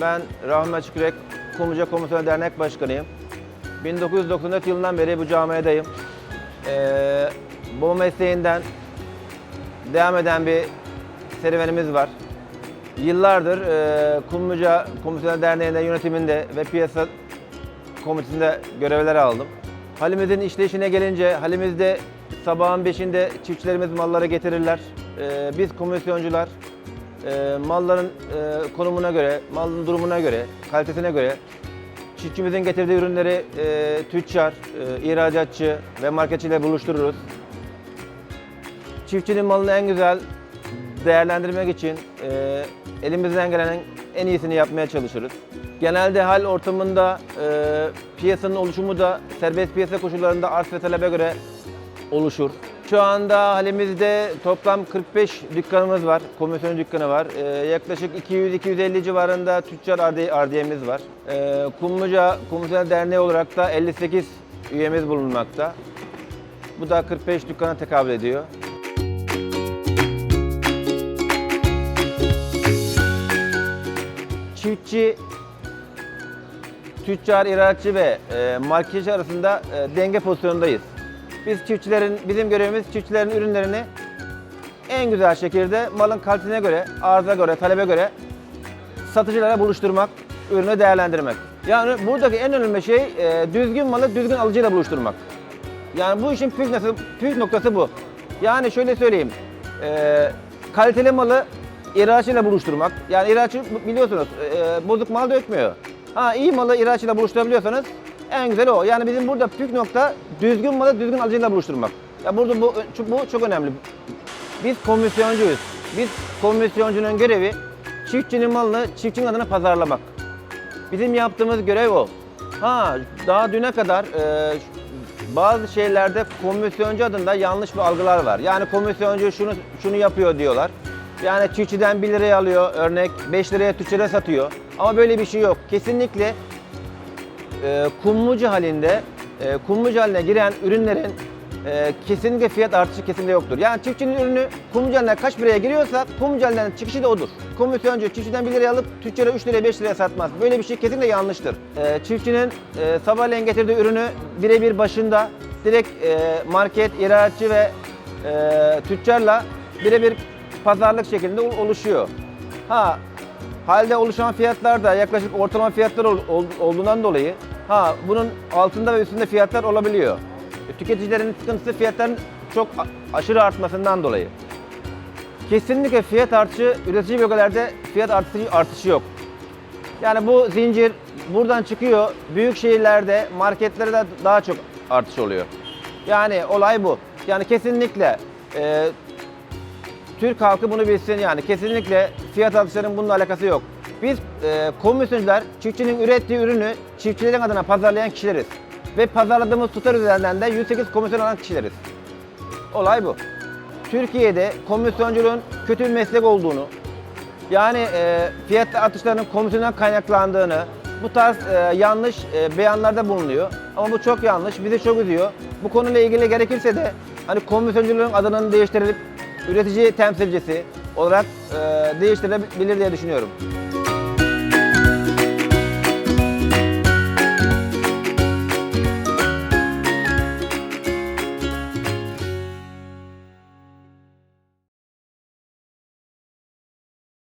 ben Rahmi Açıkürek, Kumluca Komisyonu Dernek Başkanıyım. 1994 yılından beri bu camiadayım. Ee, bu mesleğinden devam eden bir serüvenimiz var. Yıllardır e, Kumluca Komisyonu Derneği'nde yönetiminde ve piyasa komitesinde görevler aldım. Halimizin işleyişine gelince halimizde sabahın 5'inde çiftçilerimiz malları getirirler. Biz komisyoncular e, malların e, konumuna göre, malın durumuna göre, kalitesine göre çiftçimizin getirdiği ürünleri e, tüccar, e, ihracatçı ve marketçiyle buluştururuz. Çiftçinin malını en güzel değerlendirmek için e, elimizden gelenin en iyisini yapmaya çalışırız. Genelde hal ortamında e, piyasanın oluşumu da serbest piyasa koşullarında arz ve talebe göre oluşur. Şu anda halimizde toplam 45 dükkanımız var, komisyon dükkanı var. E, yaklaşık 200-250 civarında tüccar ardi- ardiyemiz var. E, Kumluca Komisyon Derneği olarak da 58 üyemiz bulunmakta. Bu da 45 dükkana tekabül ediyor. çiftçi, tüccar, ihracatçı ve e, marketçi arasında e, denge pozisyonundayız. Biz çiftçilerin, bizim görevimiz çiftçilerin ürünlerini en güzel şekilde malın kalitesine göre, arıza göre, talebe göre satıcılara buluşturmak, ürünü değerlendirmek. Yani buradaki en önemli şey e, düzgün malı düzgün alıcıyla buluşturmak. Yani bu işin püf noktası, püf noktası bu. Yani şöyle söyleyeyim, e, kaliteli malı ihracatçıyla buluşturmak. Yani ihracatçı biliyorsunuz e, bozuk mal dökmüyor. Ha iyi malı ihracatçıyla buluşturabiliyorsanız en güzeli o. Yani bizim burada püf nokta düzgün malı düzgün alıcıyla buluşturmak. Ya burada bu, bu çok önemli. Biz komisyoncuyuz. Biz komisyoncunun görevi çiftçinin malını çiftçinin adına pazarlamak. Bizim yaptığımız görev o. Ha daha düne kadar e, bazı şeylerde komisyoncu adında yanlış bir algılar var. Yani komisyoncu şunu şunu yapıyor diyorlar. Yani çiftçiden 1 liraya alıyor örnek 5 liraya tüccara satıyor. Ama böyle bir şey yok. Kesinlikle e, kumlucu halinde e, kumlucu haline giren ürünlerin e, kesinlikle fiyat artışı kesinlikle yoktur. Yani çiftçinin ürünü kumlucu haline kaç liraya giriyorsa kumlucu halinden çıkışı da odur. Komisyoncu çiftçiden 1 liraya alıp tüccara 3 liraya 5 liraya satmaz. Böyle bir şey kesinlikle yanlıştır. E, çiftçinin e, sabahleyin getirdiği ürünü birebir başında direkt market, ihracatçı ve tüccarla birebir pazarlık şeklinde ol- oluşuyor. Ha Halde oluşan fiyatlar da yaklaşık ortalama fiyatlar ol- ol- olduğundan dolayı ha bunun altında ve üstünde fiyatlar olabiliyor. E, Tüketicilerin sıkıntısı fiyatların çok aşırı artmasından dolayı. Kesinlikle fiyat artışı üretici bölgelerde fiyat artışı, artışı yok. Yani bu zincir buradan çıkıyor. Büyük şehirlerde, marketlerde daha çok artış oluyor. Yani olay bu. Yani kesinlikle e, Türk halkı bunu bilsin yani kesinlikle fiyat artışlarının bununla alakası yok. Biz e, komisyoncular çiftçinin ürettiği ürünü çiftçilerin adına pazarlayan kişileriz. Ve pazarladığımız tutar üzerinden de 108 komisyon alan kişileriz. Olay bu. Türkiye'de komisyonculuğun kötü bir meslek olduğunu, yani e, fiyat artışlarının komisyondan kaynaklandığını, bu tarz e, yanlış e, beyanlarda bulunuyor. Ama bu çok yanlış, bizi çok üzüyor. Bu konuyla ilgili gerekirse de hani komisyonculuğun adının değiştirilip üretici temsilcisi olarak e, değiştirilebilir diye düşünüyorum.